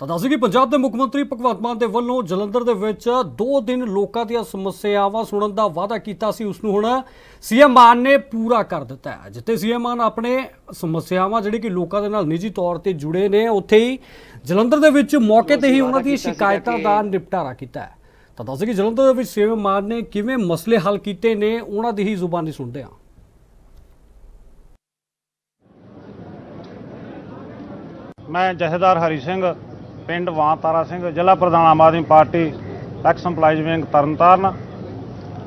ਤਾਂ ਦੱਸਦੇ ਕਿ ਪੰਜਾਬ ਦੇ ਮੁੱਖ ਮੰਤਰੀ ਭਗਵੰਤ ਮਾਨ ਦੇ ਵੱਲੋਂ ਜਲੰਧਰ ਦੇ ਵਿੱਚ 2 ਦਿਨ ਲੋਕਾਂ ਦੀਆਂ ਸਮੱਸਿਆਵਾਂ ਸੁਣਨ ਦਾ ਵਾਅਦਾ ਕੀਤਾ ਸੀ। ਉਸ ਨੂੰ ਹੁਣ ਸੀਐਮ ਮਾਨ ਨੇ ਪੂਰਾ ਕਰ ਦਿੱਤਾ ਹੈ। ਜਿੱਥੇ ਸੀਐਮ ਮਾਨ ਆਪਣੇ ਸਮੱਸਿਆਵਾਂ ਜਿਹੜੇ ਕਿ ਲੋਕਾਂ ਦੇ ਨਾਲ ਨਿੱਜੀ ਤੌਰ ਤੇ ਜੁੜੇ ਨੇ, ਉੱਥੇ ਹੀ ਜਲੰਧਰ ਦੇ ਵਿੱਚ ਮੌਕੇ ਤੇ ਹੀ ਉਹਨਾਂ ਦੀ ਸ਼ਿਕਾਇਤਾਂ ਦਾ ਨਿਪਟਾਰਾ ਕੀਤਾ ਹੈ। ਤਾਂ ਦੱਸਦੇ ਕਿ ਜਲੰਧਰ ਦੇ ਵਿੱਚ ਸੀਐਮ ਮਾਨ ਨੇ ਕਿਵੇਂ ਮਸਲੇ ਹੱਲ ਕੀਤੇ ਨੇ, ਉਹਨਾਂ ਦੀ ਹੀ ਜ਼ੁਬਾਨੀ ਸੁਣਦੇ ਹਾਂ। ਮੈਂ ਜਥੇਦਾਰ ਹਰੀ ਸਿੰਘ ਪਿੰਡ ਵਾਂ ਤਾਰਾ ਸਿੰਘ, ਜ਼ਿਲ੍ਹਾ ਪ੍ਰਧਾਨ Aam Aadmi party, ex employees wing Tarntaran.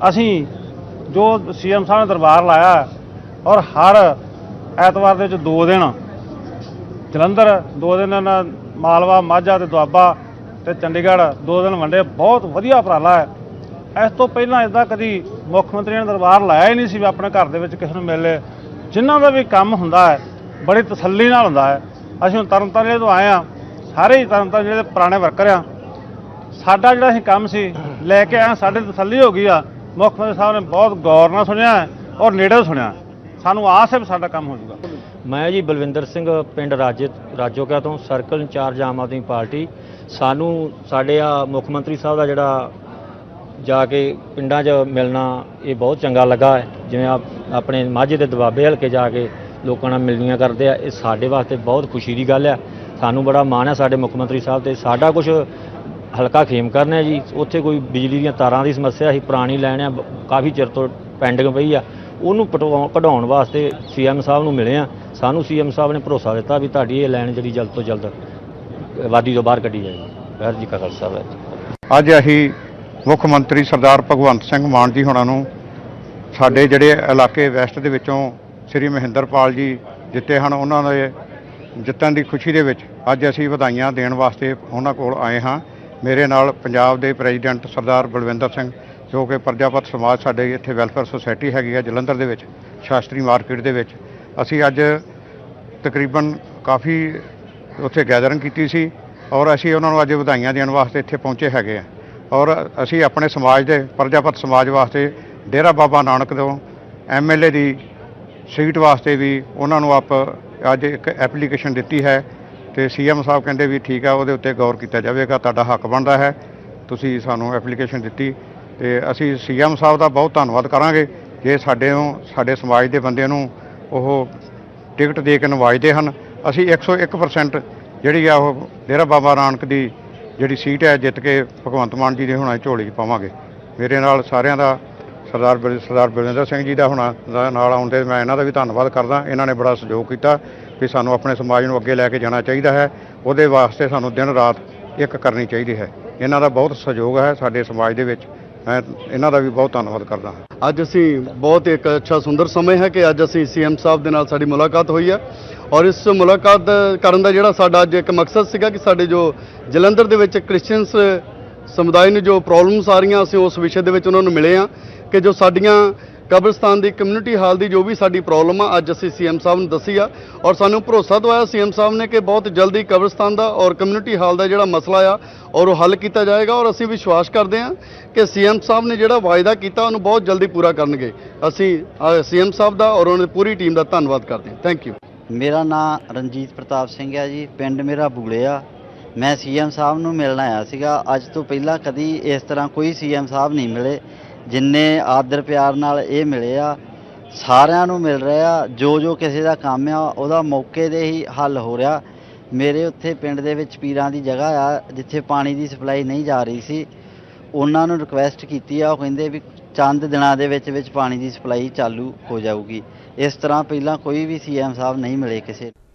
ਅਸੀਂ ਜੋ ਸੀਐਮ ਸਾਹਿਬ ਨੇ ਦਰਬਾਰ ਲਾਇਆ ਔਰ ਹਰ ਐਤਵਾਰ ਦੇ ਵਿੱਚ ਦੋ ਦਿਨ, ਜਲੰਧਰ, ਦੋ ਦਿਨ ਮਾਲਵਾ, ਮਾਝਾ ਤੇ ਦੁਆਬਾ ਤੇ ਚੰਡੀਗੜ੍ਹ, ਦੋ ਦਿਨ ਵੰਡੇ। ਬਹੁਤ ਵਧੀਆ ਉਪਰਾਲਾ ਹੈ। ਇਸ ਤੋਂ ਪਹਿਲਾਂ ਇਦਾਂ ਕਦੀ ਮੁੱਖ ਮੰਤਰੀ ਨੇ ਦਰਬਾਰ ਲਾਇਆ ਹੀ ਨਹੀਂ ਸੀ ਵੀ ਆਪਣੇ ਘਰ ਦੇ ਵਿੱਚ ਕਿਸੇ ਨੂੰ ਮਿਲੇ ਜਿਨ੍ਹਾਂ ਦਾ ਵੀ ਕੰਮ ਹੁੰਦਾ ਹੈ, ਬੜੀ ਤਸੱਲੀ ਨਾਲ ਹੁੰਦਾ ਹੈ। ਅਸੀਂ ਹੁਣ ਤਰਨਤਾਰਨ ਜ਼ਿਲ੍ਹੇ ਤੋਂ ਆਏ ਆ ਸਾਰੇ ਹੀ ਤਰਨਤਾਰਨ ਜ਼ਿਲ੍ਹੇ ਪੁਰਾਣੇ ਵਰਕਰ ਆ, ਸਾਡਾ ਜਿਹੜਾ ਅਸੀਂ ਕੰਮ ਸੀ, ਲੈ ਕੇ ਆਇਆ, ਸਾਡੇ ਤਸੱਲੀ ਹੋ ਗਈ ਆ। ਮੁੱਖ ਮੰਤਰੀ ਸਾਹਿਬ ਨੇ ਬਹੁਤ ਗੌਰ ਨਾਲ ਸੁਣਿਆ ਔਰ ਨੇੜੇ ਸੁਣਿਆ। ਸਾਨੂੰ ਆਸ ਹੈ ਵੀ ਸਾਡਾ ਕੰਮ ਹੋ ਜਾਊਗਾ। ਮੈਂ ਜੀ ਬਲਵਿੰਦਰ ਸਿੰਘ, ਪਿੰਡ ਰਾਜੇ, ਰਾਜੋਕਿਆ ਤੋਂ, circle incharge Aam Aadmi party. ਸਾਨੂੰ ਸਾਡੇ ਆ ਮੁੱਖ ਮੰਤਰੀ ਸਾਹਿਬ ਦਾ ਜਿਹੜਾ ਜਾ ਕੇ ਪਿੰਡਾਂ 'ਚ ਮਿਲਣਾ, ਇਹ ਬਹੁਤ ਚੰਗਾ ਲੱਗਾ ਹੈ। ਜਿਵੇਂ ਆਪ, ਆਪਣੇ ਮਾਝੇ ਦੇ ਦਬਾਬੇ ਹਲਕੇ ਜਾ ਕੇ ਲੋਕਾਂ ਨਾਲ ਮਿਲਣੀਆਂ ਕਰਦੇ ਆ, ਇਹ ਸਾਡੇ ਵਾਸਤੇ ਬਹੁਤ ਖੁਸ਼ੀ ਦੀ ਗੱਲ ਆ। ਸਾਨੂੰ ਬੜਾ ਮਾਣ ਹੈ ਸਾਡੇ ਮੁੱਖ ਮੰਤਰੀ ਸਾਹਿਬ ਤੇ ਸਾਡਾ ਕੁਝ ਹਲਕਾ ਖੇਮ ਕਰਨਾ ਹੈ ਜੀ। ਉੱਥੇ ਕੋਈ ਬਿਜਲੀ ਦੀਆਂ ਤਾਰਾਂ ਦੀ ਸਮੱਸਿਆ ਸੀ, ਪੁਰਾਣੀ ਲਾਈਨ ਆ ਕਾਫੀ ਚਿਰ ਤੋਂ ਪੈਂਡਿੰਗ ਪਈ ਆ। ਉਹਨੂੰ ਪਟਵਾ- ਕਢਾਉਣ ਵਾਸਤੇ ਸੀਐਮ ਸਾਹਿਬ ਨੂੰ ਮਿਲੇ ਆ। ਸਾਨੂੰ ਸੀਐਮ ਸਾਹਿਬ ਨੇ ਭਰੋਸਾ ਦਿੱਤਾ ਵੀ ਤੁਹਾਡੀ ਇਹ ਲਾਈਨ ਜਿਹੜੀ ਜਲਦ ਤੋਂ ਜਲਦ ਵਾਦੀ ਤੋਂ ਬਾਹਰ ਕੱਢੀ ਜਾਏਗੀ। ਵਾਹਿਗੁਰੂ ਜੀ ਕਾ ਖਾਲਸਾ, ਵਾਹਿਗੁਰੂ ਅੱਜ ਅਸੀਂ ਮੁੱਖ ਮੰਤਰੀ ਸਰਦਾਰ ਭਗਵੰਤ ਸਿੰਘ ਮਾਨ ਜੀ ਹੋਣਾ ਨੂੰ ਸਾਡੇ ਜਿਹੜੇ ਇਲਾਕੇ ਵੈਸਟ ਦੇ ਵਿੱਚੋਂ ਸ੍ਰੀ ਮਹਿੰਦਰਪਾਲ ਜੀ ਜਿੱਤੇ ਹਨ, ਉਹਨਾਂ ਦੇ ਜਿੱਤਣ ਦੀ ਖੁਸ਼ੀ ਦੇ ਵਿੱਚ ਅੱਜ ਅਸੀਂ ਵਧਾਈਆਂ ਦੇਣ ਵਾਸਤੇ ਉਹਨਾਂ ਕੋਲ ਆਏ ਹਾਂ। ਮੇਰੇ ਨਾਲ ਪੰਜਾਬ ਦੇ ਪ੍ਰੈਜ਼ੀਡੈਂਟ ਸਰਦਾਰ ਬਲਵਿੰਦਰ ਸਿੰਘ, ਜੋ ਕਿ ਪ੍ਰਜਾਪਤ ਸਮਾਜ ਸਾਡੇ ਇੱਥੇ ਵੈਲਫੇਅਰ ਸੁਸਾਇਟੀ ਹੈਗੀ ਆ ਜਲੰਧਰ ਦੇ ਵਿੱਚ, ਸ਼ਾਸਤਰੀ ਮਾਰਕੀਟ ਦੇ ਵਿੱਚ। ਅਸੀਂ ਅੱਜ ਤਕਰੀਬਨ ਕਾਫੀ ਉੱਥੇ ਗੈਦਰਿੰਗ ਕੀਤੀ ਸੀ ਔਰ ਅਸੀਂ ਉਹਨਾਂ ਨੂੰ ਅੱਜ ਵਧਾਈਆਂ ਦੇਣ ਵਾਸਤੇ ਇੱਥੇ ਪਹੁੰਚੇ ਹੈਗੇ ਆ। ਔਰ ਅਸੀਂ ਆਪਣੇ ਸਮਾਜ ਦੇ, ਪ੍ਰਜਾਪਤ ਸਮਾਜ ਵਾਸਤੇ ਡੇਰਾ ਬਾਬਾ ਨਾਨਕ ਤੋਂ ਐਮਐਲਏ ਦੀ ਸੀਟ ਵਾਸਤੇ ਵੀ ਉਹਨਾਂ ਨੂੰ ਆਪ ਅੱਜ ਇੱਕ ਐਪਲੀਕੇਸ਼ਨ ਦਿੱਤੀ ਹੈ ਤੇ ਸੀਐਮ ਸਾਹਿਬ ਕਹਿੰਦੇ ਵੀ ਠੀਕ ਆ, ਉਹਦੇ ਉੱਤੇ ਗੌਰ ਕੀਤਾ ਜਾਵੇਗਾ, ਤੁਹਾਡਾ ਹੱਕ ਬਣਦਾ ਹੈ। ਤੁਸੀਂ ਸਾਨੂੰ ਐਪਲੀਕੇਸ਼ਨ ਦਿੱਤੀ ਤੇ ਅਸੀਂ ਸੀਐਮ ਸਾਹਿਬ ਦਾ ਬਹੁਤ ਧੰਨਵਾਦ ਕਰਾਂਗੇ ਜੇ ਸਾਡੇ ਨੂੰ, ਸਾਡੇ ਸਮਾਜ ਦੇ ਬੰਦਿਆਂ ਨੂੰ ਉਹ ਟਿਕਟ ਦੇ ਕੇ ਨਵਾਜਦੇ ਹਨ। ਅਸੀਂ 101% ਜਿਹੜੀ ਆ ਉਹ ਡੇਰਾ ਬਾਬਾ ਨਾਨਕ ਦੀ ਜਿਹੜੀ ਸੀਟ ਹੈ, ਜਿੱਤ ਕੇ ਭਗਵੰਤ ਮਾਨ ਜੀ ਦੇ ਹੁਣਾਂ ਝੋਲੀ 'ਚ ਪਾਵਾਂਗੇ। ਮੇਰੇ ਨਾਲ ਸਾਰਿਆਂ ਦਾ ਸਰਦਾਰ ਬਲ- ਸਰਦਾਰ ਬਲਵਿੰਦਰ ਸਿੰਘ ਜੀ ਦਾ ਹੁਣਾਂ ਦਾ ਨਾਲ ਆਉਣ ਤੇ ਮੈਂ ਇਹਨਾਂ ਦਾ ਵੀ ਧੰਨਵਾਦ ਕਰਦਾ। ਇਹਨਾਂ ਨੇ ਬੜਾ ਸਹਿਯੋਗ ਕੀਤਾ ਵੀ ਸਾਨੂੰ ਆਪਣੇ ਸਮਾਜ ਨੂੰ ਅੱਗੇ ਲੈ ਕੇ ਜਾਣਾ ਚਾਹੀਦਾ ਹੈ। ਉਹਦੇ ਵਾਸਤੇ ਸਾਨੂੰ ਦਿਨ ਰਾਤ ਇੱਕ ਕਰਨੀ ਚਾਹੀਦੀ ਹੈ। ਇਹਨਾਂ ਦਾ ਬਹੁਤ ਸਹਿਯੋਗ ਹੈ ਸਾਡੇ ਸਮਾਜ ਦੇ ਵਿੱਚ। ਮੈਂ ਇਹਨਾਂ ਦਾ ਵੀ ਬਹੁਤ ਧੰਨਵਾਦ ਕਰਦਾ ਹਾਂ। ਅੱਜ ਅਸੀਂ ਬਹੁਤ ਇੱਕ ਅੱਛਾ ਸੁੰਦਰ ਸਮੇਂ ਹੈ ਕਿ ਅੱਜ ਅਸੀਂ ਸੀਐਮ ਸਾਹਿਬ ਦੇ ਨਾਲ ਸਾਡੀ ਮੁਲਾਕਾਤ ਹੋਈ ਹੈ। ਔਰ ਇਸ ਮੁਲਾਕਾਤ ਕਰਨ ਦਾ ਜਿਹੜਾ ਸਾਡਾ ਅੱਜ ਇੱਕ ਮਕਸਦ ਸੀਗਾ ਕਿ ਸਾਡੇ ਜੋ ਜਲੰਧਰ ਦੇ ਵਿੱਚ ਕ੍ਰਿਸਚੀਅਨਸ ਸਮੁਦਾਇ ਨੂੰ ਜੋ ਪ੍ਰੋਬਲਮਸ ਆ ਰਹੀਆਂ ਅਸੀਂ ਉਸ ਵਿਸ਼ੇ ਦੇ ਵਿੱਚ ਉਹਨਾਂ ਨੂੰ ਮਿਲੇ ਆ ਕਿ ਜੋ ਸਾਡੀਆਂ ਕਬਰਸਤਾਨ ਦੀ ਕਮਿਊਨਿਟੀ ਹਾਲ ਦੀ ਜੋ ਵੀ ਸਾਡੀ ਪ੍ਰੋਬਲਮ ਆ, ਅੱਜ ਅਸੀਂ ਸੀਐਮ ਸਾਹਿਬ ਨੂੰ ਦੱਸੀ ਆ ਔਰ ਸਾਨੂੰ ਭਰੋਸਾ ਦਵਾਇਆ ਸੀਐਮ ਸਾਹਿਬ ਨੇ ਕਿ ਬਹੁਤ ਜਲਦੀ ਕਬਰਸਤਾਨ ਦਾ ਔਰ ਕਮਿਊਨਿਟੀ ਹਾਲ ਦਾ ਜਿਹੜਾ ਮਸਲਾ ਆ ਔਰ ਉਹ ਹੱਲ ਕੀਤਾ ਜਾਏਗਾ ਔਰ ਅਸੀਂ ਵਿਸ਼ਵਾਸ ਕਰਦੇ ਹਾਂ ਕਿ ਸੀਐਮ ਸਾਹਿਬ ਨੇ ਜਿਹੜਾ ਵਾਅਦਾ ਕੀਤਾ ਉਹਨੂੰ ਬਹੁਤ ਜਲਦੀ ਪੂਰਾ ਕਰਨਗੇ। ਅਸੀਂ ਸੀਐਮ ਸਾਹਿਬ ਦਾ ਔਰ ਉਹਨਾਂ ਦੀ ਪੂਰੀ ਟੀਮ ਦਾ ਧੰਨਵਾਦ ਕਰਦੇ ਹਾਂ। ਥੈਂਕ ਯੂ ਮੇਰਾ ਨਾਮ ਰਣਜੀਤ ਪ੍ਰਤਾਪ ਸਿੰਘ ਹੈ ਜੀ, ਪਿੰਡ ਮੇਰਾ ਬੂਲੇ ਆ। ਮੈਂ ਸੀਐਮ ਸਾਹਿਬ ਨੂੰ ਮਿਲਣ ਆਇਆ ਸੀਗਾ। ਅੱਜ ਤੋਂ ਪਹਿਲਾਂ ਕਦੀ ਇਸ ਤਰ੍ਹਾਂ ਕੋਈ ਸੀਐਮ ਸਾਹਿਬ ਨਹੀਂ ਮਿਲੇ, ਜਿੰਨੇ ਆਦਰ ਪਿਆਰ ਨਾਲ ਇਹ ਮਿਲੇ ਆ, ਸਾਰਿਆਂ ਨੂੰ ਮਿਲ ਰਿਹਾ ਜੋ ਜੋ ਕਿਸੇ ਦਾ ਕੰਮ ਆ, ਉਹਦਾ ਮੌਕੇ ਦੇ ਹੀ ਹੱਲ ਹੋ ਰਿਹਾ। ਮੇਰੇ ਉੱਥੇ ਪਿੰਡ ਦੇ ਵਿੱਚ ਪੀਰਾਂ ਦੀ ਜਗ੍ਹਾ ਆ, ਜਿੱਥੇ ਪਾਣੀ ਦੀ ਸਪਲਾਈ ਨਹੀਂ ਜਾ ਰਹੀ ਸੀ। ਉਹਨਾਂ ਨੂੰ ਰਿਕੁਐਸਟ ਕੀਤੀ ਆ, ਉਹ ਕਹਿੰਦੇ ਵੀ ਚੰਦ ਦਿਨਾਂ ਦੇ ਵਿੱਚ ਵਿੱਚ ਪਾਣੀ ਦੀ ਸਪਲਾਈ ਚਾਲੂ ਹੋ ਜਾਊਗੀ। ਇਸ ਤਰ੍ਹਾਂ ਪਹਿਲਾਂ ਕੋਈ ਵੀ ਸੀਐਮ ਸਾਹਿਬ ਨਹੀਂ ਮਿਲੇ ਕਿਸੇ